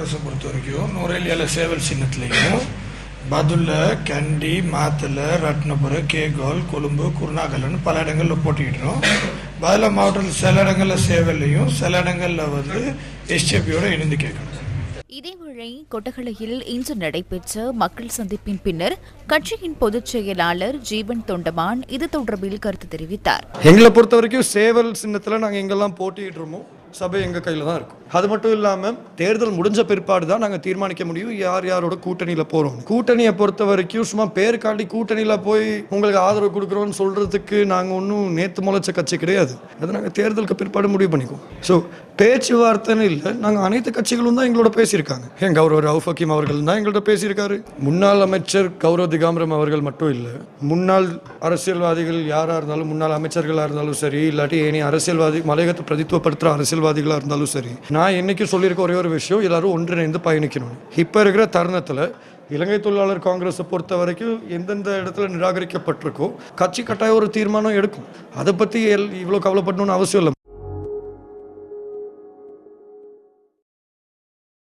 காங்கிரஸை பொறுத்த வரைக்கும் நுரைலியால சேவல் சின்னத்துலேயும் பதுல்ல கண்டி மாத்தல ரத்னபுர கேகோல் கொழும்பு குருணாகலன்னு பல இடங்களில் போட்டிக்கிட்டோம். பதில மாவட்டத்தில் சில இடங்களில் சேவல்லையும் சில இடங்களில் வந்து எஸ்ஜேபியோட இணைந்து கேட்கணும். இதேவேளை கொட்டகலையில் இன்று நடைபெற்ற மக்கள் சந்திப்பின் பின்னர் கட்சியின் பொதுச் செயலாளர் ஜீவன் தொண்டமான் இது தொடர்பில் கருத்து தெரிவித்தார். எங்களை பொறுத்த வரைக்கும் சேவல் சின்னத்தில் நாங்கள் எங்கெல்லாம் போட்டியிடுறோமோ சபை எங்கள் கையில் தான் இருக்கும். அது மட்டும் இல்லாமல் தேர்தல் முடிஞ்ச பிற்பாடு தான் நாங்கள் தீர்மானிக்க முடியும். யார் யாரோட கூட்டணியில் போகிறோம் கூட்டணியை பொறுத்த வரைக்கும் சும்மா பேருக்காண்டி கூட்டணியில் போய் உங்களுக்கு ஆதரவு கொடுக்குறோன்னு சொல்கிறதுக்கு நாங்கள் ஒன்றும் நேற்று முளைச்ச கட்சி கிடையாது. அது நாங்கள் தேர்தலுக்கு பிற்பாடு முடிவு பண்ணிக்குவோம். ஸோ பேச்சுவார்த்தைன்னு இல்லை. நாங்கள் அனைத்து கட்சிகளும் தான் எங்களோட பேசியிருக்காங்க. என் கௌரவ ரவுஃப் ஹக்கீம் அவர்கள் தான் எங்கள்கிட்ட பேசியிருக்காரு? முன்னாள் அமைச்சர் கௌரவ திகாம்பரம் அவர்கள் மட்டும் இல்லை முன்னாள் அரசியல்வாதிகள் யாராக இருந்தாலும் முன்னாள் அமைச்சர்களாக இருந்தாலும் சரி இல்லாட்டி ஏனி அரசியல்வாதி மலையகத்தை பிரதித்துவப்படுத்துகிற அரசியல்வாதிகளாக இருந்தாலும் சரி நான் என்னைக்கு சொல்லியிருக்க ஒரே ஒரு விஷயம் எல்லாரும் ஒன்றிணைந்து பயணிக்கணும். இப்போ இருக்கிற தருணத்தில் இலங்கை தொழிலாளர் காங்கிரஸை பொறுத்த வரைக்கும் எந்தெந்த இடத்துல நிராகரிக்கப்பட்டிருக்கோ கட்சி கட்டாயம் ஒரு தீர்மானம் எடுக்கும். அதை பற்றி எல் இவ்வளோ கவலைப்படணும்னு அவசியம் இல்லை.